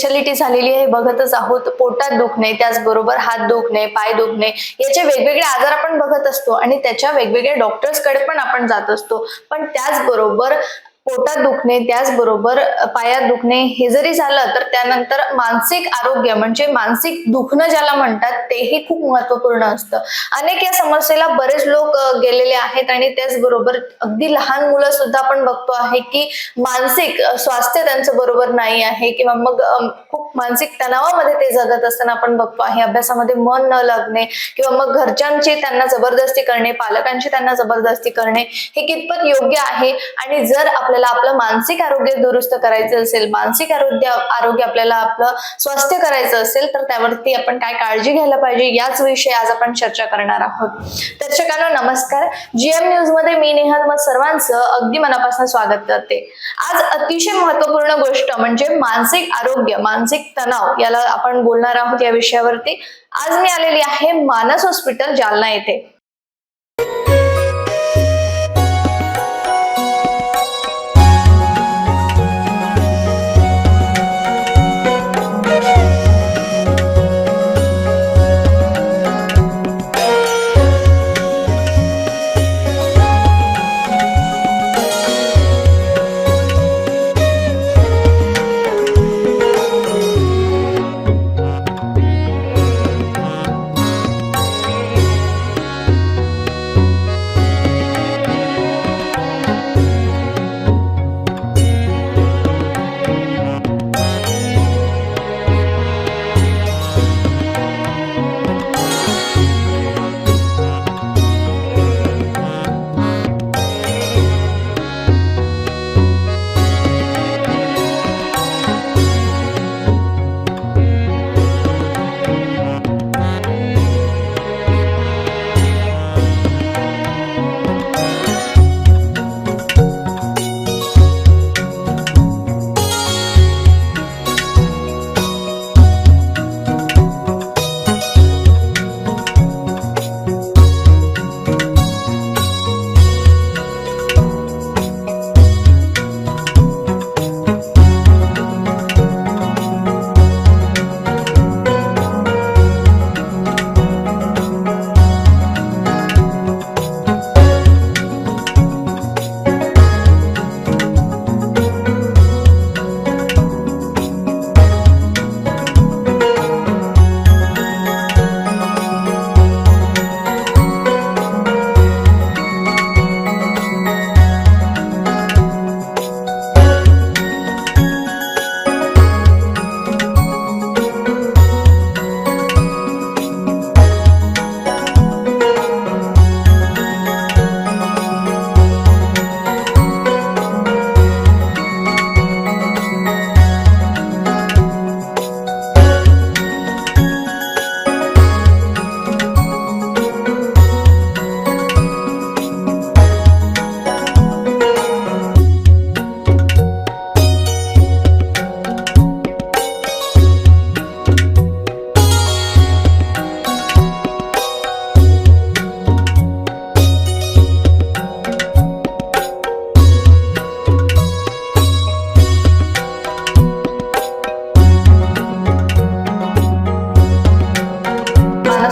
Speciality झालेली आहे बघतच आहोत. पोटात दुखणे त्याचबरोबर हात दुखणे पाय दुखणे याचे वेगवेगळे आजार आपण बघत असतो आणि त्याच्या वेगवेगळ्या डॉक्टर्सकडे पण आपण जात असतो. पण त्याचबरोबर पोटात दुखणे त्याचबरोबर पायात दुखणे हे जरी झालं तर त्यानंतर मानसिक आरोग्य म्हणजे मानसिक दुखणं ज्याला म्हणतात तेही खूप महत्त्वपूर्ण असतं. अनेक या समस्येला बरेच लोक गेलेले आहेत आणि त्याचबरोबर अगदी लहान मुलं सुद्धा आपण बघतो आहे की मानसिक स्वास्थ्य त्यांचं बरोबर नाही आहे किंवा मग खूप मानसिक तणावामध्ये ते जगत असताना आपण बघतो आहे. अभ्यासामध्ये मन न लागणे किंवा मग घरच्यांची त्यांना जबरदस्ती करणे पालकांची त्यांना जबरदस्ती करणे हे कितपत योग्य आहे? आणि जर आपल्याला आपलं मानसिक आरोग्य दुरुस्त करायचं असेल मानसिक आरोग्य आरोग्य आपल्याला आपलं स्वास्थ्य करायचं असेल तर त्यावरती आपण काय काळजी घ्यायला पाहिजे याच विषयी आज आपण चर्चा करणार आहोत. दर्शकांनो नमस्कार. जीएम न्यूजमध्ये मी नेहल मग सर्वांचं अगदी मनापासून स्वागत करते. आज अतिशय महत्त्वपूर्ण गोष्ट म्हणजे मानसिक आरोग्य मानसिक तणाव याला आपण बोलणार आहोत या विषयावरती. आज मी आलेली आहे मानस हॉस्पिटल जालना येथे.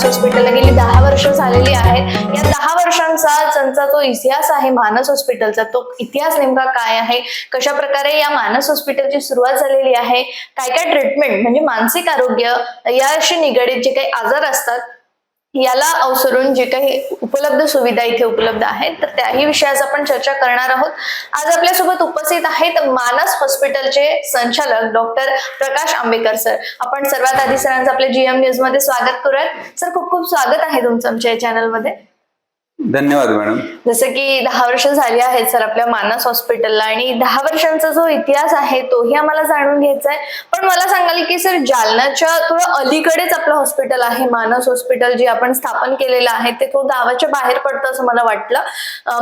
हॉस्पिटलला गेली दहा वर्ष झालेली आहेत या दहा वर्षांचा त्यांचा जो इतिहास आहे मानस हॉस्पिटलचा तो इतिहास नेमका काय आहे? कशा प्रकारे या मानस हॉस्पिटलची सुरुवात झालेली आहे? काय काय ट्रीटमेंट म्हणजे मानसिक आरोग्य याशी निगडीत जे काही आजार असतात याला अवसरून जे काही उपलब्ध सुविधा इथे उपलब्ध आहेत तर त्याही विषयाच आपण चर्चा करणार आहोत. आज आपल्यासोबत उपस्थित आहेत मानस हॉस्पिटलचे संचालक डॉक्टर प्रकाश आंबेकर सर. आपण सर्वात आधी सरांचं आपल्या जीएम न्यूजमध्ये स्वागत करूयात. सर खूप खूप स्वागत आहे तुमचं आमच्या या चॅनलमध्ये धन्यवाद मॅडम. जसं की दहा वर्ष झाली आहेत सर आपल्या मानस हॉस्पिटलला आणि दहा वर्षांचा जो इतिहास आहे तोही आम्हाला जाणून घ्यायचा आहे पण मला सांगाल की सर जालन्याच्या थोडं अलीकडेच आपलं हॉस्पिटल आहे मानस हॉस्पिटल जे आपण स्थापन केलेलं आहे ते थोडं गावाच्या बाहेर पडतं असं मला वाटलं.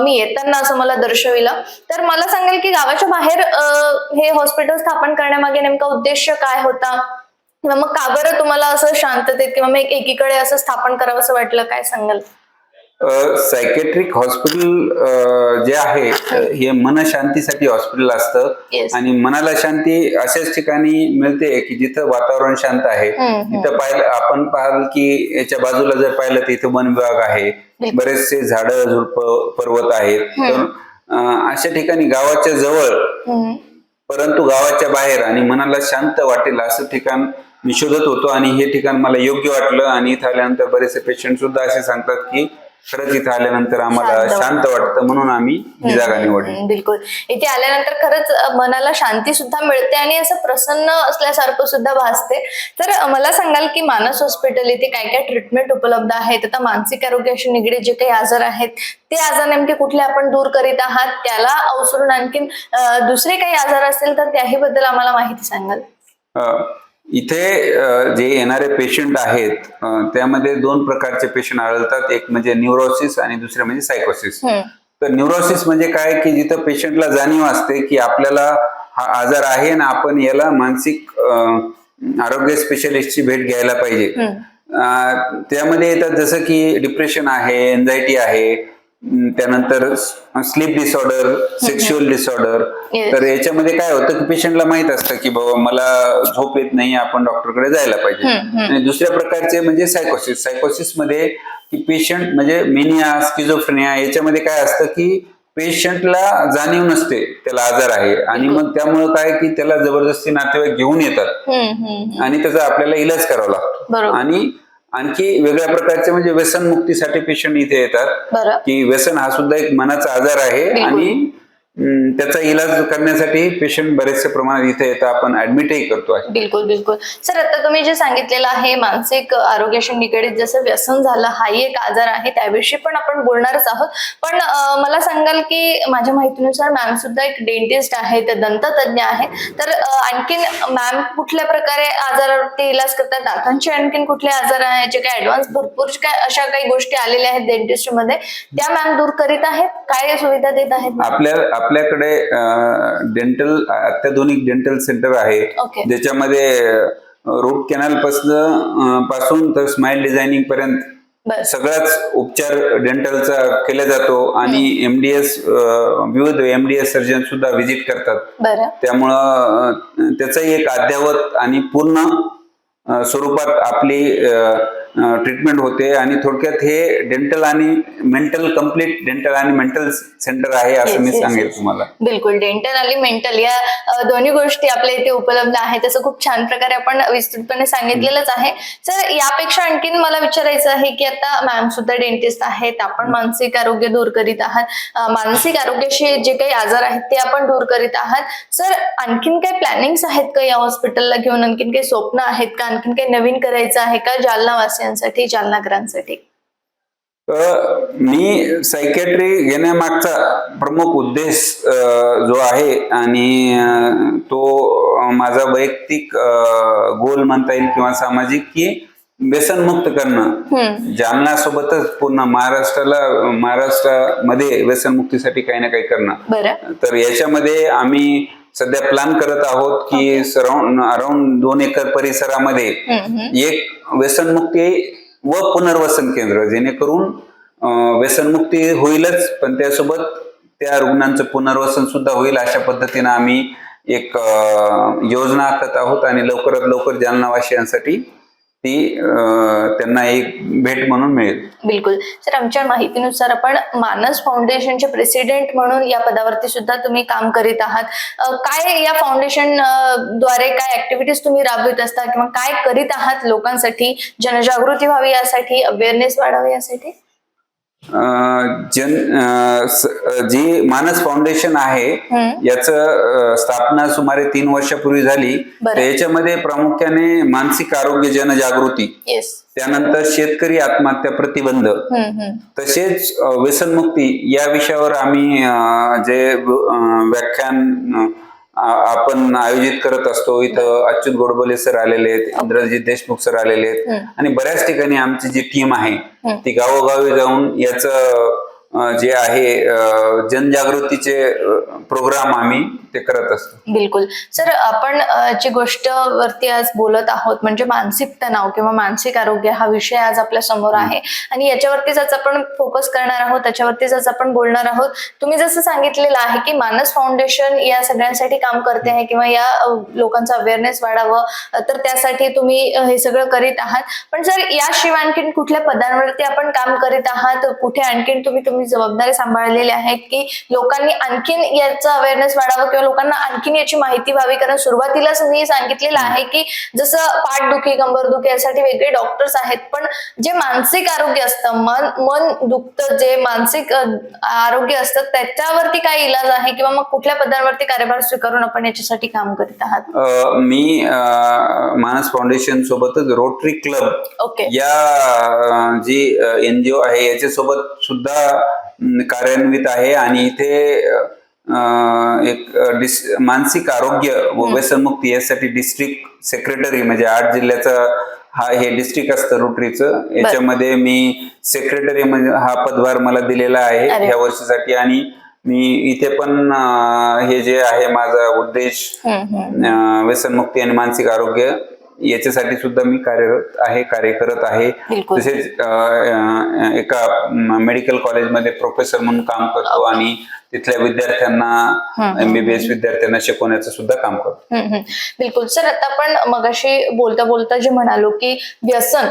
मी येताना असं मला दर्शविलं. तर मला सांगाल की गावाच्या बाहेर हे हॉस्पिटल स्थापन करण्यामागे नेमका उद्देश काय होता? मग का बरं तुम्हाला असं शांततेत किंवा मग एकीकडे असं स्थापन करावं असं वाटलं? काय सांगाल? सायकेट्रिक हॉस्पिटल जे आहे हे मनशांतीसाठी हॉस्पिटल असतं. आणि मनाला शांती अशाच ठिकाणी मिळते की जिथं वातावरण शांत आहे. तिथं पाहिलं आपण पाहाल की याच्या बाजूला जर पाहिलं तर इथं वन विभाग आहे. बरेचसे झाडं झुडप पर्वत आहेत तर अशा ठिकाणी गावाच्या जवळ. परंतु गावाच्या बाहेर आणि मनाला शांत वाटेल असं ठिकाण मी शोधत होतो आणि हे ठिकाण मला योग्य वाटलं आणि इथं आल्यानंतर बरेचसे पेशंट सुद्धा असे सांगतात की खरंच इथं आल्यानंतर आम्हाला शांत शांत वाटतं म्हणून आम्ही ही जागा निवडली. हम्म, बिलकुल. इथे आल्यानंतर खरंच अ, मनाला शांती सुद्धा मिळते आणि असं प्रसन्न असल्यासारखं सुद्धा भासते. तर अ, मला सांगाल की मानस हॉस्पिटल इथे काय काय ट्रीटमेंट उपलब्ध आहेत? आता मानसिक आरोग्याशी निगडीत जे काही आजार आहेत ते आजार नेमके कुठले आपण दूर करीत आहात? त्याला अवसरून आणखीन अ, दुसरे काही आजार असतील तर त्याही बद्दल आम्हाला माहिती सांगाल. अ, इथे जे येणारे पेशंट आहेत त्यामध्ये दोन प्रकारचे पेशंट आढळतात. एक म्हणजे न्यूरोसिस आणि दुसरे म्हणजे सायकोसिस तर न्यूरोसिस म्हणजे काय? की जिथं पेशंटला जाणीव असते की आपल्याला हा आजार आहे ना आपण याला मानसिक आरोग्य स्पेशलिस्टची भेट घ्यायला पाहिजे. त्यामध्ये येतात जसं की डिप्रेशन आहे एन्झायटी आहे त्यानंतर स्लीप डिसऑर्डर सेक्शुअल डिसऑर्डर. तर याच्यामध्ये काय होतं की पेशंटला माहीत असतं की बाबा मला झोप येत नाही आपण डॉक्टरकडे जायला पाहिजे. आणि दुसऱ्या प्रकारचे म्हणजे सायकोसिस सायकोसिसमध्ये की पेशंट म्हणजे मेनिया स्किझोफ्रेनिया याच्यामध्ये काय असतं की पेशंटला जाणीव नसते त्याला आजार आहे. आणि मग त्यामुळं काय की त्याला जबरदस्ती नातेवाईक घेऊन येतात. आणि त्याचा आपल्याला इलाज करावा लागतो. आणि आणखी वेगळ्या प्रकारचे म्हणजे व्यसनमुक्तीसाठी पेशंट इथे येतात की व्यसन हा सुद्धा एक मनाचा आजार आहे. आणि त्याचा इलाज करण्यासाठी पेशंट बरेचसे प्रमाणात इथे येतात. आपण ऍडमिटही करतो आहे. बिलकुल बिलकुल. सर आता तुम्ही जे सांगितलेलं आहे मानसिक आरोग्याशी निगडीत जसं व्यसन झालं हाही एक आजार आहे त्याविषयी पण आपण बोलणारच आहोत. पण मला सांगाल की माझ्या माहितीनुसार मॅम सुद्धा एक डेंटिस्ट आहेत दंततज्ञ आहेत तर आणखीन मॅम कुठल्या प्रकारे आजारावरती इलाज करतात? दातांचे आणखीन कुठले आजार आहेत? जे काही ऍडव्हान्स भरपूर काय अशा काही गोष्टी आलेल्या आहेत डेंटिस्टमध्ये त्या मॅम दूर करीत आहेत? काय सुविधा देत आहेत आपल्या आपल्याकडे डेंटल अत्याधुनिक डेंटल सेंटर आहे. ज्याच्यामध्ये रूट कॅनलपासून पासून तर स्माइल डिझायनिंग पर्यंत सगळाच उपचार डेंटलचा केला जातो आणि एमडीएस विविध एमडीएस सर्जन सुद्धा व्हिजिट करतात. त्यामुळं त्याचंही एक अद्यावत आणि पूर्ण स्वरूपात आपली ट्रीटमेंट होते आणि थोडक्यात हे डेंटल आणि मेंटल कंप्लीट डेंटल आणि मेंटल सेंटर आहे असं मी सांगेल. तुम्हाला. बिलकुल डेंटल आणि मेंटल या दोन्ही गोष्टी आपल्या इथे उपलब्ध आहेत. तसं खूप छान प्रकारे आपण विस्तृतपणे सांगितलेलंच आहे. सर यापेक्षा आणखीन मला विचारायचं आहे की आता मॅम सुद्धा डेंटिस्ट आहेत. आपण मानसिक आरोग्य दूर करीत आहात. मानसिक आरोग्याशी जे काही आजार आहेत ते आपण दूर करीत आहात. सर आणखीन काही प्लॅनिंग्स आहेत का या हॉस्पिटलला घेऊन? आणखीन काही स्वप्न आहेत का? आणखीन काही नवीन करायचं आहे का? जालना वासियांसाठी जालनागरांसाठी मी सायकॅट्री घेण्यामागचा प्रमुख उद्देश जो आहे आणि तो माझा वैयक्तिक गोल म्हणता येईल किंवा सामाजिक की व्यसनमुक्त करणं. जालना सोबतच पूर्ण महाराष्ट्राला महाराष्ट्रामध्ये व्यसनमुक्तीसाठी काही ना काही करणं. तर याच्यामध्ये आम्ही सध्या प्लॅन करत आहोत की सराउंड अराउंड दोन एकर परिसरामध्ये एक व्यसनमुक्ती व पुनर्वसन केंद्र जेणेकरून व्यसनमुक्ती होईलच पण त्यासोबत त्या रुग्णांचं पुनर्वसन सुद्धा होईल अशा पद्धतीनं आम्ही एक योजना आखत आहोत आणि लवकरात लवकर जालनावासियांसाठी ती त्यांना एक भेट म्हणून मिळेल. बिलकुल. सर आमच्या माहितीनुसार आपण मानस फाउंडेशनचे प्रेसिडेंट म्हणून या पदावरती सुद्धा तुम्ही काम करीत आहात. काय या फाउंडेशनद्वारे काय ऍक्टिव्हिटीज तुम्ही राबवित असता किंवा काय करीत आहात लोकांसाठी? जनजागृती व्हावी यासाठी अवेअरनेस वाढावी यासाठी? जन जी मानस फाउंडेशन आहे. याचं स्थापना सुमारे तीन वर्षापूर्वी झाली. तर याच्यामध्ये प्रामुख्याने मानसिक आरोग्य जनजागृती त्यानंतर शेतकरी आत्महत्या प्रतिबंध तसेच व्यसनमुक्ती या विषयावर आम्ही जे व्याख्यान आपण आयोजित करत असतो इथं अच्युत गोडबोले सर आलेले आहेत इंद्रजित देशमुख सर आलेले आहेत. आणि बऱ्याच ठिकाणी आमची जी टीम आहे. ती गावोगावी जाऊन याचं जे आहे जनजागृतीचे प्रोग्राम आम्ही ते करत असतो. बिलकुल. सर आपण जी गोष्ट वरती आज बोलत आहोत म्हणजे मानसिक तणाव किंवा मानसिक आरोग्य हा विषय आज आपल्यासमोर आहे. आणि याच्यावरतीच आज आपण फोकस करणार आहोत त्याच्यावरतीच आज आपण बोलणार आहोत तुम्ही जसं सांगितलेलं आहे की मानस फाउंडेशन या सगळ्यांसाठी काम करते आहे किंवा या लोकांचं अवेअरनेस वाढावं तर त्यासाठी तुम्ही हे सगळं करीत आहात. पण सर याशिवाय आणखीन कुठल्या पदांवरती आपण काम करीत आहात? कुठे आणखीन तुम्ही तुम्ही जबाबदारी सांभाळलेली आहेत की लोकांनी आणखीन याचा अवेअरनेस वाढावं किंवा लोकांना आणखीन याची माहिती व्हावी? कारण सुरुवातीलाच मी सांगितलेलं आहे की जसं पाठदुखी कंबरदुखी यासाठी वेगळे डॉक्टर्स आहेत पण जे मानसिक आरोग्य असतं मन मन दुखतं जे मानसिक आरोग्य असतं त्याच्यावरती काय इलाज आहे किंवा मग कुठल्या पदांवरती कार्यभार स्वीकारून आपण याच्यासाठी काम करीत आहात? मी मानस फाउंडेशन सोबतच रोटरी क्लब ओके या जी एनजीओ आहे याच्यासोबत सुद्धा कार्यान्वित आहे आणि इथे एक डिस मानसिक आरोग्य व व्यसनमुक्ती यासाठी डिस्ट्रिक्ट सेक्रेटरी म्हणजे आठ जिल्ह्याचं हा हे डिस्ट्रिक्ट असतं रोटरीचं. याच्यामध्ये मी सेक्रेटरी म्हणजे हा पदभार मला दिलेला आहे. ह्या वर्षीसाठी आणि मी इथे पण हे जे आहे माझा उद्देश व्यसनमुक्ती आणि मानसिक आरोग्य याच्यासाठी सुद्धा मी कार्यरत आहे कार्य करत आहे. तसेच एका मेडिकल कॉलेजमध्ये प्रोफेसर म्हणून काम करतो आणि तिथल्या विद्यार्थ्यांना एमबीबीएस विद्यार्थ्यांना शिकवण्याचं सुद्धा काम करतो. बिलकुल. सर आता आपण मगाशी बोलता बोलता जे म्हणालो की व्यसन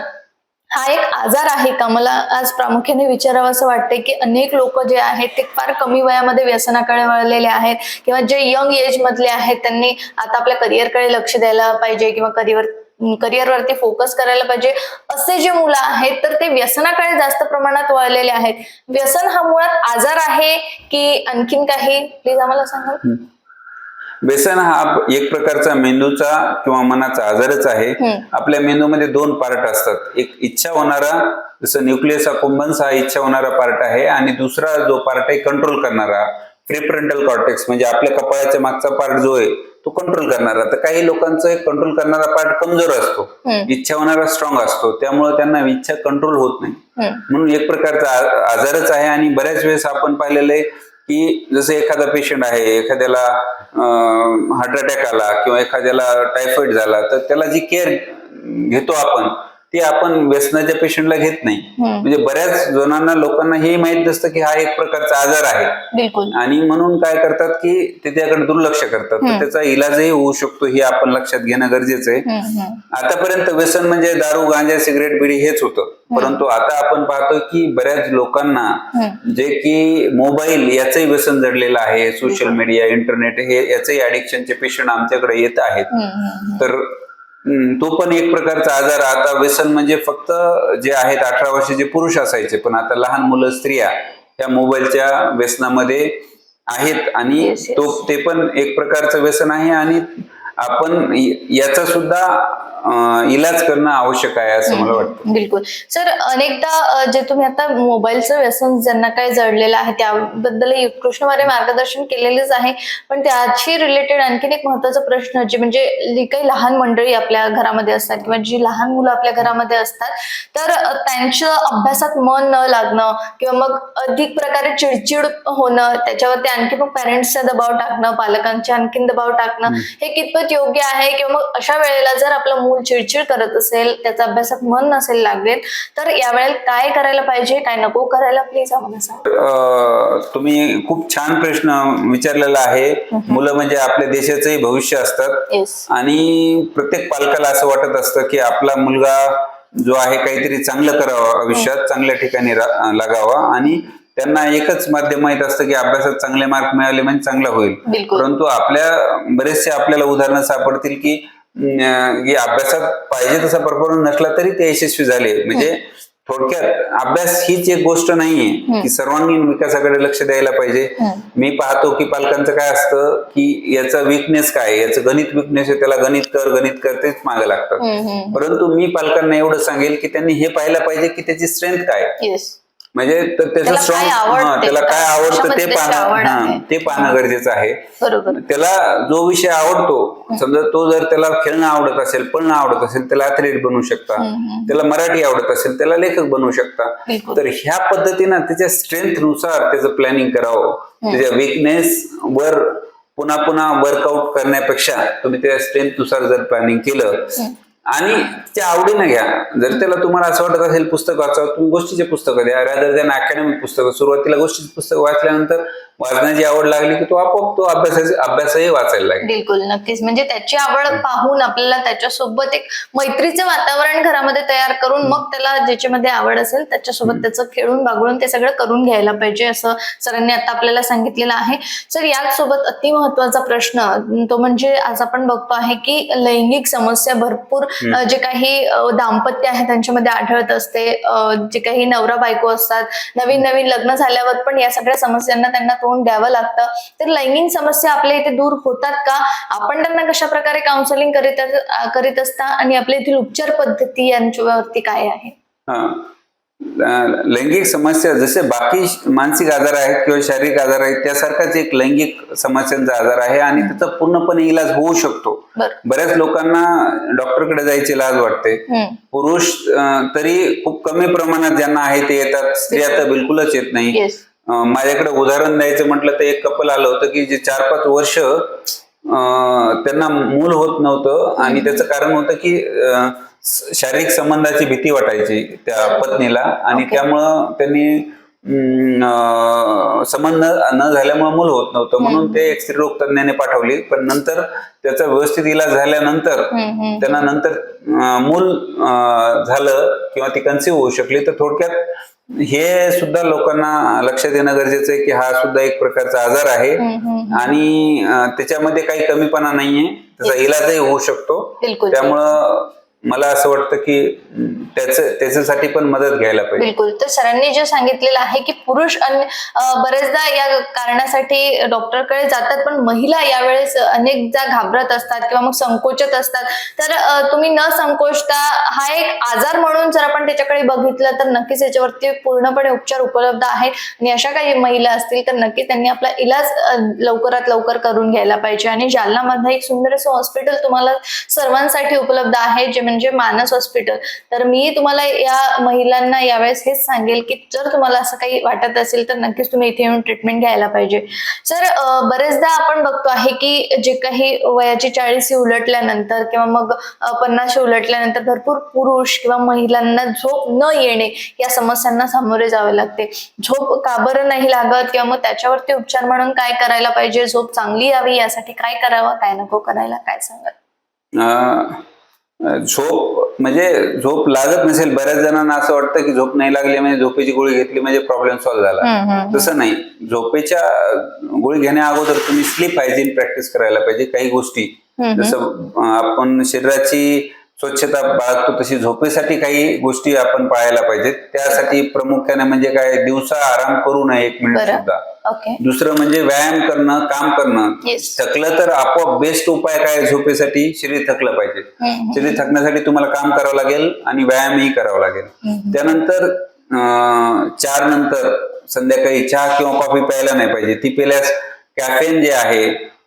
हा एक आजार आहे का? मला आज प्रामुख्याने विचारावं असं वाटतंय की अनेक लोक जे आहेत ते फार कमी वयामध्ये व्यसनाकडे वळलेले आहेत किंवा जे यंग एज मधले आहेत त्यांनी आता आपल्या करिअरकडे लक्ष द्यायला पाहिजे किंवा करिअर करिअरवरती फोकस करायला पाहिजे. असे जे मुलं आहेत तर ते व्यसनाकडे जास्त प्रमाणात वळलेले आहेत. व्यसन हा मुळात आजार आहे की आणखीन काही? प्लीज आम्हाला सांगा. व्यसन हा एक प्रकारचा मेंदूचा किंवा मनाचा आजारच आहे. आपल्या मेंदूमध्ये दोन पार्ट असतात एक इच्छा होणारा जसं न्यूक्लियस कुंभन्स हा इच्छा होणारा पार्ट आहे आणि दुसरा जो पार्ट आहे कंट्रोल करणारा प्रिफ्रंटल कॉर्टेक्स म्हणजे आपल्या कपाळाच्या मागचा पार्ट जो आहे तो कंट्रोल करणारा तर काही लोकांचा कंट्रोल करणारा पार्ट कमजोर असतो. इच्छा होणारा स्ट्रॉंग असतो त्यामुळे त्यांना इच्छा कंट्रोल होत नाही. म्हणून एक प्रकारचा आजारच आहे आणि बऱ्याच वेळेस आपण पाहिलेलं आहे की जसं एखादा पेशंट आहे एखाद्याला हार्ट अटॅक आला किंवा एखाद्याला टायफॉइड झाला तर त्याला जी केअर घेतो आपण ती आपण व्यसनाच्या पेशंटला घेत नाही. म्हणजे बऱ्याच जणांना लोकांना हे माहीत नसतं की हा एक प्रकारचा आजार आहे. बिलकुल. आणि म्हणून काय करतात की ते त्याकडे दुर्लक्ष करतात. तर त्याचा इलाजही होऊ शकतो हे आपण लक्षात घेणं गरजेचं आहे. आतापर्यंत व्यसन म्हणजे दारू गांजा सिगरेट बिडी हेच होतं. परंतु आता आपण पाहतो की बऱ्याच लोकांना जे की मोबाईल याचंही व्यसन जडलेलं आहे सोशल मीडिया इंटरनेट हे याचंही ऍडिक्शनचे पेशंट आमच्याकडे येत आहेत. तर तो पण एक प्रकारचा आजार आता व्यसन म्हणजे फक्त जे आहेत अठरा वर्षाचे पुरुष असायचे पण आता लहान मुलं स्त्रिया या मोबाईलच्या व्यसनामध्ये आहेत आणि. तो ते पण एक प्रकारचं व्यसन आहे आणि आपण याचा सुद्धा इलाज करणं आवश्यक आहे असं मला वाटतं. बिलकुल. सर अनेकदा जे तुम्ही आता मोबाईलचं व्यसन ज्यांना काय जडलेलं आहे त्याबद्दल उत्कृष्टवारे मार्गदर्शन केलेलेच आहे. पण त्याची रिलेटेड आणखीन एक महत्त्वाचा प्रश्न जे म्हणजे जी काही लहान मंडळी आपल्या घरामध्ये असतात किंवा जी लहान मुलं आपल्या घरामध्ये असतात तर अ, त्यांचं अभ्यासात मन न लागणं किंवा मग अधिक प्रकारे चिडचिड होणं त्याच्यावरती आणखी मग पॅरेंट्सचा दबाव टाकणं पालकांचे आणखीन दबाव टाकणं हे कितपत योग्य आहे? किंवा मग अशा वेळेला जर आपलं मूल चिडचिड करत असेल त्याचं अभ्यासात मन नसेल लागेल तर यावेळेला काय करायला पाहिजे? काय नको करायला? प्लीज आम्हाला सांगा. तुम्ही खूप छान प्रश्न विचारलेला आहे. मुलं म्हणजे आपल्या देशाचंही भविष्य असतात. आणि प्रत्येक पालकाला असं वाटत असतं की आपला मुलगा जो आहे काहीतरी चांगलं करावं आयुष्यात चांगल्या ठिकाणी लागावा. आणि त्यांना एकच माध्यम माहीत असतं की अभ्यासात चांगले मार्क मिळाले म्हणजे चांगला होईल. परंतु आपल्या बरेचसे आपल्याला उदाहरणं सापडतील की अभ्यासात पाहिजे तसा परफॉर्मन्स नसला तरी ते यशस्वी झाले. म्हणजे थोडक्यात अभ्यास हीच एक गोष्ट नाहीये की सर्वांगीण विकासाकडे लक्ष द्यायला पाहिजे. मी पाहतो की पालकांचं काय असतं की याचा विकनेस काय? याचं गणित विकनेस आहे त्याला गणित कर गणित कर तेच मागे लागतात. परंतु मी पालकांना एवढं सांगेल की त्यांनी हे पाहायला पाहिजे की त्याची स्ट्रेंथ काय म्हणजे तर त्याचं त्याला स्ट्रॉंग काय आवडते, त्याला काय आवडतं ते पाहणं हा. ते पाहणं गरजेचं आहे. बरोबर. त्याला जो विषय आवडतो समजा तो जर त्याला खेळणं आवडत असेल पळणं आवडत असेल त्याला ॲथलीट बनवू शकता. त्याला मराठी आवडत असेल त्याला लेखक बनवू शकता. बिलकुल. तर ह्या पद्धतीनं त्याच्या स्ट्रेंथनुसार त्याचं प्लॅनिंग करावं. त्याच्या विकनेस वर पुन्हा पुन्हा वर्कआउट करण्यापेक्षा तुम्ही त्या स्ट्रेंथनुसार जर प्लॅनिंग केलं आणि त्या आवडीनं घ्या. जर त्याला तुम्हाला असं वाटत असेल पुस्तक वाचावं तुम्ही गोष्टीचे पुस्तकं द्या. रादर दॅन अकॅडमिक पुस्तकं सुरुवातीला गोष्टीचे पुस्तक वाचल्यानंतर वाचण्याची आवड लागली की तो आपोआप तो अभ्यासाचे अभ्यासही वाचायला लागेल. बिलकुल नक्कीच. म्हणजे त्याची आवड पाहून आपल्याला त्याच्यासोबत एक मैत्रीचं वातावरण घरामध्ये तयार करून मग त्याला ज्याच्यामध्ये आवड असेल त्याच्यासोबत त्याचं खेळून बागळून ते सगळं करून घ्यायला पाहिजे असं सरांनी आता आपल्याला सांगितलेलं आहे. सर याचसोबत अति महत्त्वाचा प्रश्न तो म्हणजे आज आपण बघतो आहे की लैंगिक समस्या भरपूर जे काही दाम्पत्य आहे त्यांच्यामध्ये आढळत असते. जे काही नवरा बायको असतात नवीन नवीन लग्न झाल्यावर पण या सगळ्या समस्यांना त्यांना तोंड द्यावं लागतं. तर लैंगिक समस्या आपल्या इथे दूर होतात का? आपण त्यांना कशा प्रकारे काउन्सिलिंग करीत करीत असता? आणि आपल्या येथील उपचार पद्धती यांच्यावरती काय आहे? हा. लैंगिक समस्या जसे बाकी मानसिक आजार आहेत किंवा शारीरिक आजार आहेत त्यासारखाच एक लैंगिक समस्यांचा आजार आहे आणि त्याचा पूर्णपणे इलाज होऊ शकतो. बऱ्याच लोकांना डॉक्टरकडे जायची लाज वाटते. पुरुष तरी खूप कमी प्रमाणात ज्यांना आहे ते येतात. स्त्रिया तर बिलकुलच येत नाही. माझ्याकडे उदाहरण द्यायचं म्हटलं तर एक कपल आलं होतं की जे चार पाच वर्ष त्यांना मूल होत नव्हतं आणि त्याचं कारण होतं की शारीरिक संबंधाची भीती वाटायची त्या पत्नीला आणि. त्यामुळं त्यांनी संबंध न झाल्यामुळे मूल होत नव्हतं म्हणून ते एक स्त्रीरोग तज्ञाने पाठवली पण नंतर त्याचा व्यवस्थित इलाज झाल्यानंतर. त्यांना नंतर मूल झालं किंवा ती कन्सिव्ह होऊ शकली तर थोडक्यात हे सुद्धा लोकांना लक्षात येणं गरजेचं आहे की हा सुद्धा एक प्रकारचा आजार आहे. आणि त्याच्यामध्ये काही कमीपणा नाहीये. त्याचा इलाजही होऊ शकतो. त्यामुळं मला असं वाटतं की त्याच त्याच्यासाठी पण मदत घ्यायला पाहिजे. बिलकुल. तर सरांनी जे सांगितलेलं आहे की पुरुष बरेचदा या कारणासाठी डॉक्टरकडे जातात पण महिला यावेळेस अनेकदा घाबरत असतात किंवा मग संकोचत असतात. तर तुम्ही न संकोचता हा एक आजार म्हणून जर आपण त्याच्याकडे बघितलं तर नक्कीच याच्यावरती पूर्णपणे उपचार उपलब्ध आहेत. आणि अशा काही महिला असतील तर नक्की त्यांनी आपला इलाज लवकरात लवकर करून घ्यायला पाहिजे. आणि जालनामध्ये एक सुंदर असं हॉस्पिटल तुम्हाला सर्वांसाठी उपलब्ध आहे जे म्हणजे म्हणजे मानस हॉस्पिटल. तर मी तुम्हाला या महिलांना यावेळेस हेच सांगेल की जर तुम्हाला असं काही वाटत असेल तर नक्कीच तुम्ही इथे येऊन ट्रीटमेंट घ्यायला पाहिजे. सर बरेचदा आपण बघतो आहे की जे काही वयाची चाळीस उलटल्यानंतर किंवा मग पन्नास उलटल्यानंतर भरपूर पुरुष किंवा महिलांना झोप न येणे या समस्यांना सामोरे जावे लागते. झोप का बरं नाही लागत किंवा मग त्याच्यावरती उपचार म्हणून काय करायला पाहिजे? झोप चांगली यावी यासाठी काय करावं? काय नको करायला? काय सांगत झोप म्हणजे झोप लागत नसेल बऱ्याच जणांना असं वाटतं की झोप नाही लागली म्हणजे झोपेची गोळी घेतली म्हणजे प्रॉब्लेम सॉल्व्ह झाला. तसं नाही. झोपेच्या गोळी घेण्या अगोदर तुम्ही स्लीप हायजीन प्रॅक्टिस करायला पाहिजे काही गोष्टी. जसं आपण शरीराची स्वच्छता बाळगतो तशी झोपेसाठी काही गोष्टी आपण पाळायला पाहिजेत. त्यासाठी प्रामुख्याने म्हणजे काय दिवसा आराम करू नये एक मिनिट बरं. सुद्धा. ओके. दुसरं म्हणजे व्यायाम करणं काम करणं. Yes. थकलं तर आपोआप बेस्ट उपाय काय आहे झोपेसाठी? शरीर थकलं पाहिजे. हम्म, शरीर थकण्यासाठी तुम्हाला काम करावं लागेल आणि व्यायामही करावा लागेल. त्यानंतर अं, चार नंतर संध्याकाळी चहा किंवा कॉफी प्यायला नाही पाहिजे. ती पिल्यास कॅफेन जे आहे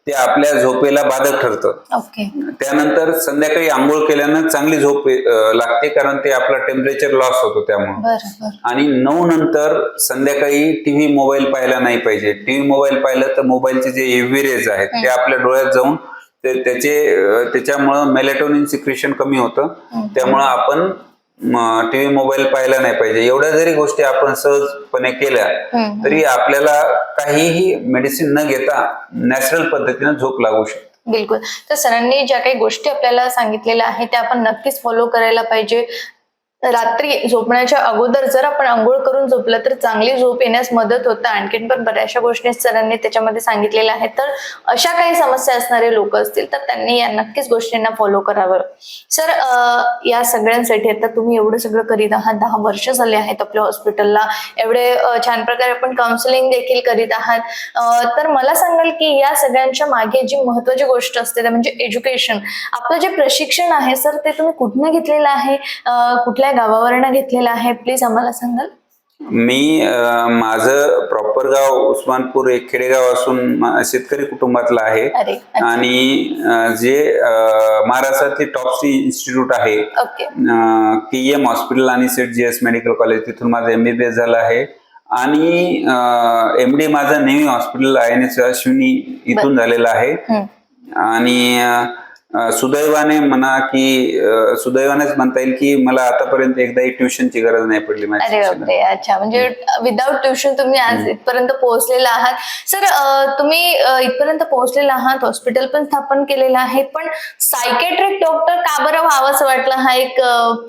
ते आपल्या झोपेला बाधक ठरतं. ओके. त्यानंतर संध्याकाळी आंघोळ केल्यानं चांगली झोप अं, लागते कारण ते आपला टेम्परेचर लॉस होतो त्यामुळे. बरं बरं. आणि नऊ नंतर संध्याकाळी टीव्ही मोबाईल पाहायला नाही पाहिजे. टीव्ही मोबाईल पाहिलं तर मोबाईलचे जे एव्ही रेज आहेत ते आपल्या डोळ्यात जाऊन ते त्याचे अं, त्याच्यामुळं मेलेटोनिन सिक्रेशन कमी होतं. त्यामुळं आपण टीव्ही मोबाईल पाहायला नाही पाहिजे. एवढ्या जरी गोष्टी आपण सहजपणे केल्या. तरी आपल्याला काहीही मेडिसिन न घेता नॅचरल पद्धतीनं झोप लागू शकते. बिलकुल. तर सरांनी ज्या काही गोष्टी आपल्याला सांगितलेल्या आहेत त्या आपण नक्कीच फॉलो करायला पाहिजे. रात्री झोपण्याच्या अगोदर जर आपण आंघोळ करून झोपलं तर चांगली झोप येण्यास मदत होतं. आणखीन पण बऱ्याचशा गोष्टी सरांनी त्याच्यामध्ये सांगितलेल्या आहेत. तर अशा काही समस्या असणारे लोक असतील तर त्यांनी या नक्कीच गोष्टींना फॉलो करावं. सर या सगळ्यांसाठी आता तुम्ही एवढं सगळं करीत आहात दहा वर्ष झाले आहेत आपल्या हॉस्पिटलला. एवढे छान प्रकारे आपण काउन्सिलिंग देखील करीत आहात. तर मला सांगाल की या सगळ्यांच्या मागे जी महत्वाची गोष्ट असते म्हणजे एज्युकेशन आपलं जे प्रशिक्षण आहे सर ते तुम्ही कुठनं घेतलेलं आहे? कुठल्या कुठल्या गावावरनं घेतलेलं आहे प्लीज आम्हाला सांगाल? मी माझं प्रॉपर गाव उस्मानपूर एक खेडेगाव असून शेतकरी कुटुंबातलं आहे. आणि जे महाराष्ट्रातली टॉपसी इन्स्टिट्यूट आहे के एम हॉस्पिटल आणि Seth G S medical college तिथून माझं एम बी बी एस झालं आहे. आणि एम डी माझं navy hospital I N S Asvini इथून झालेलं आहे. आणि सुदैवाने म्हणा की सुदैवानेच म्हणता येईल की मला आतापर्यंत एकदाही ट्युशनची गरज नाही पडली अरे अच्छा. म्हणजे विदाऊट ट्युशन तुम्ही आज इथपर्यंत पोहोचलेला आहात. सर तुम्ही इथपर्यंत पोहोचलेला आहात हॉस्पिटल पण स्थापन केलेलं आहे पण सायकेट्रिक डॉक्टर का बरं व्हावं असं वाटलं? हा एक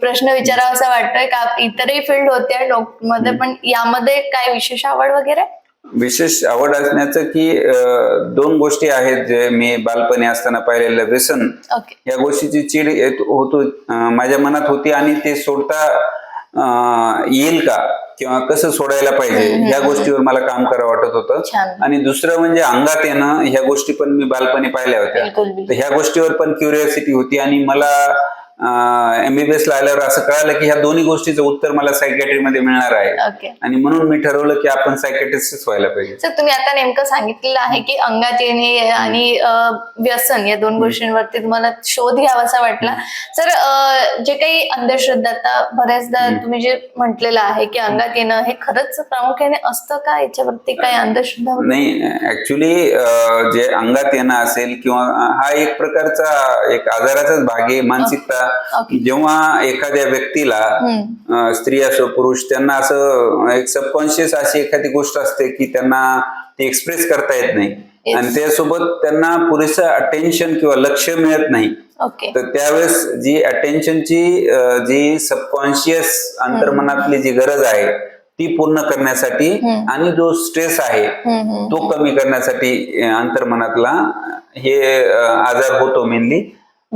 प्रश्न विचारावा असा वाटतोय का? इतरही फील्ड होत्या डॉक्टरमध्ये पण यामध्ये काय विशेष आवड वगैरे? विशेष आवड असण्याचं की अं, दोन गोष्टी आहेत जे मी बालपणी असताना पाहिलेलं. व्यसन ओके. या गोष्टीची चीड येत होतो अं, माझ्या मनात होती आणि ते सोडता अं, येईल का किंवा कसं सोडायला पाहिजे या गोष्टीवर मला काम करावं वाटत होतं. छान. आणि दुसरं म्हणजे अंगात येणं ह्या गोष्टी पण मी बालपणी पाहिल्या होत्या. बिलकुल. तर ह्या गोष्टीवर पण क्युरिओसिटी होती आणि मला एमबीबीएस ला आल्यावर असं कळालं की ह्या दोन्ही गोष्टीचं उत्तर मला सायकॅट्री मध्ये मिळणार आहे. आणि म्हणून मी ठरवलं की आपण सायकॅट्रिस्टच व्हायला पाहिजे. सर तुम्ही आता नेमकं सांगितलेलं आहे की अंगात येणे आणि अ, व्यसन या दोन गोष्टींवरती तुम्हाला शोध घ्यावासा वाटला. सर अ, जे काही अंधश्रद्धा आता बऱ्याचदा तुम्ही जे म्हटलेलं आहे की अंगात येणं हे खरंच प्रामुख्याने असतं का? याच्यावरती काही अंधश्रद्धा वगैरे? नाही ऍक्च्युली जे अंगात येणं असेल किंवा हा एक प्रकारचा एक आजाराचाच भाग आहे मानसिकता. जेव्हा एखाद्या व्यक्तीला स्त्री असो पुरुष त्यांना असं एक सबकॉन्शियस अशी एखादी गोष्ट असते की त्यांना ती एक्सप्रेस करता येत नाही. आणि त्यासोबत त्यांना पुरेसं अटेन्शन किंवा लक्ष मिळत नाही. तर त्यावेळेस जी अटेन्शनची जी सबकॉन्शियस अंतर्मनातली जी गरज आहे ती पूर्ण करण्यासाठी आणि जो स्ट्रेस आहे. तो कमी करण्यासाठी अंतर्मनातला हे आजार होतो मेनली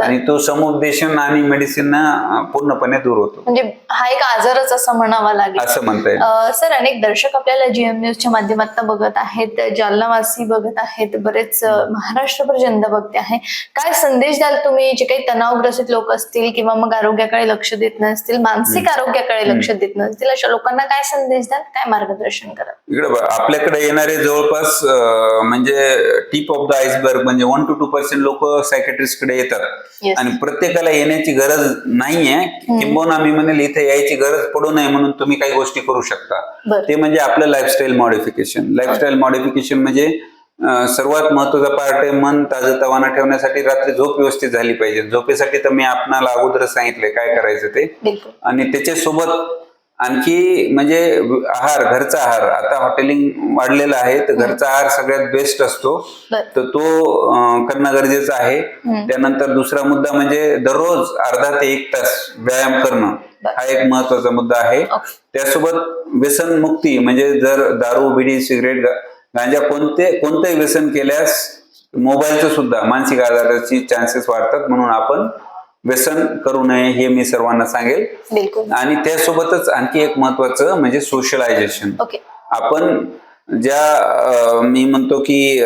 आणि तो समुपदेशन आणि मेडिसिन पूर्णपणे दूर होतो. म्हणजे हा एक आजारच असं म्हणावा लागेल. असं म्हणता येईल. सर अनेक दर्शक आपल्याला जीएम न्यूजच्या माध्यमातून बघत आहेत. जालनावासी बघत आहेत. बरेच महाराष्ट्रभर जनता बघते आहे. काय संदेश द्याल तुम्ही? जे काही तणावग्रसित लोक असतील किंवा मग आरोग्याकडे लक्ष देत नसतील मानसिक आरोग्याकडे लक्ष देत नसतील अशा लोकांना काय संदेश द्याल? काय मार्गदर्शन कराल? इकडे आपल्याकडे येणारे जवळपास म्हणजे टिप ऑफ द आइसबर्ग म्हणजे वन टू टू पर्सेंट लोक सायकॅट्रिस्टकडे येतात. Yes. आणि प्रत्येकाला येण्याची गरज नाहीये किंबहुना मी म्हणेल इथे यायची गरज पडू नये म्हणून तुम्ही काही गोष्टी करू शकता. ते म्हणजे आपलं लाईफस्टाईल मॉडिफिकेशन लाईफस्टाईल मॉडिफिकेशन म्हणजे सर्वात महत्त्वाचा पार्ट आहे मन ताजतवाना ठेवण्यासाठी रात्री झोप व्यवस्थित झाली पाहिजे. झोपेसाठी तर मी आपणाला अगोदरच सांगितलंय काय करायचं ते. आणि त्याच्यासोबत आणखी म्हणजे आहार घरचा आहार. आता हॉटेलिंग वाढलेला आहे तर घरचा आहार सगळ्यात बेस्ट असतो. तर तो करणं गरजेचं आहे. त्यानंतर दुसरा मुद्दा म्हणजे दररोज अर्धा ते एक तास व्यायाम करणं. हा एक महत्त्वाचा मुद्दा आहे. त्यासोबत व्यसन मुक्ती म्हणजे जर दारू बिडी सिगरेट गांजा कोणते कोणतंही व्यसन केल्यास मोबाईलचं सुद्धा मानसिक आजाराची चान्सेस वाढतात म्हणून आपण व्यसन करू नये हे मी सर्वांना सांगेल. बिलकुल. आणि त्यासोबतच आणखी एक महत्वाचं म्हणजे सोशलायझेशन ओके. आपण ज्या मी म्हणतो की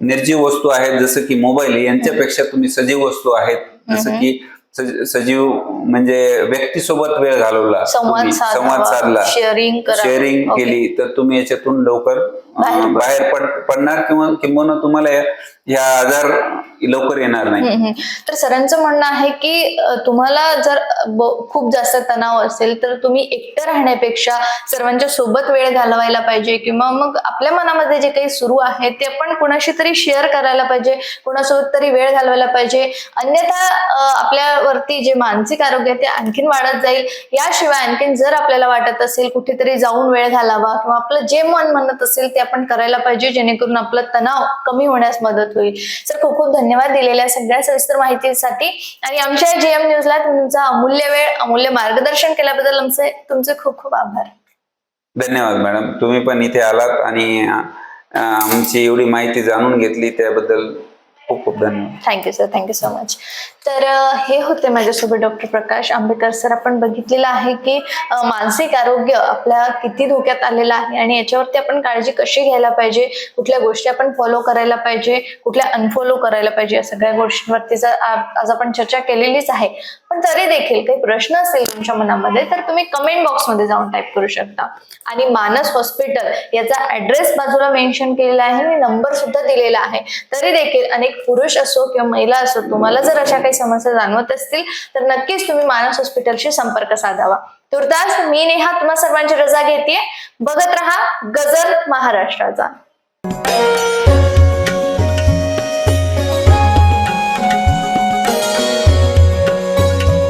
निर्जीव वस्तू आहेत जसं की मोबाईल यांच्यापेक्षा तुम्ही सजीव वस्तू आहेत. जसं की सज- सजीव म्हणजे व्यक्तीसोबत वेळ घालवला. संवाद साधला. शेअरिंग. केली तर तुम्ही याच्यातून लवकर बाहेर पडू. बाहेर पड पडणार किंवा किंवा तुम्हाला या- आजार लवकर येणार नाही. तर सरांचं म्हणणं आहे की तुम्हाला जर खूप जास्त तणाव असेल तर तुम्ही एकटं राहण्यापेक्षा सर्वांच्या सोबत वेळ घालवायला पाहिजे किंवा मग आपल्या मनामध्ये जे काही सुरू आहे ते आपण कुणाशी तरी शेअर करायला पाहिजे कुणासोबत तरी वेळ घालवायला पाहिजे. अन्यथा आपल्यावरती जे मानसिक आरोग्य आहे ते आणखीन वाढत जाईल. याशिवाय आणखीन जर आपल्याला वाटत असेल कुठेतरी जाऊन वेळ घालावा किंवा आपलं जे मन म्हणत असेल ते आपण करायला पाहिजे जेणेकरून आपला तणाव कमी होण्यास मदत होईल. सर खूप खूप धन्यवाद दिलेल्या सगळ्या सविस्तर माहितीसाठी. आणि आमच्या जेएम न्यूजला तुमचा अमूल्य वेळ अमूल्य मार्गदर्शन केल्याबद्दल आमचे तुमचे खूप खूप आभार. धन्यवाद मॅडम. तुम्ही पण इथे आलात आणि आमची एवढी माहिती जाणून घेतली त्याबद्दल खूप खूप धन्यवाद. Thank you sir thank you so much तर हे होते माझ्यासोबत डॉक्टर प्रकाश आंबेकर सर. आपण बघितलेलं आहे की मानसिक आरोग्य आपल्या किती धोक्यात आलेलं आहे आणि याच्यावरती आपण काळजी कशी घ्यायला पाहिजे? कुठल्या गोष्टी आपण फॉलो करायला पाहिजे? कुठल्या अनफॉलो करायला पाहिजे? या सगळ्या गोष्टींवरती जर आज आपण चर्चा केलेलीच आहे. पण तरी देखील काही प्रश्न असेल तुमच्या मनामध्ये तर तुम्ही कमेंट बॉक्समध्ये जाऊन टाईप करू शकता. आणि मानस हॉस्पिटल याचा ऍड्रेस बाजूला मेन्शन केलेला आहे आणि नंबर सुद्धा दिलेला आहे. तरी देखील अनेक पुरुष असो किंवा महिला असो तुम्हाला जर अशा काही समस्या जाणवत असतील तर नक्कीच तुम्ही मानस हॉस्पिटलशी संपर्क साधावा. तुर्तास मी नेहा तुम्हा सर्वांची रजा घेते बघत रहा गजर महाराष्ट्राचा.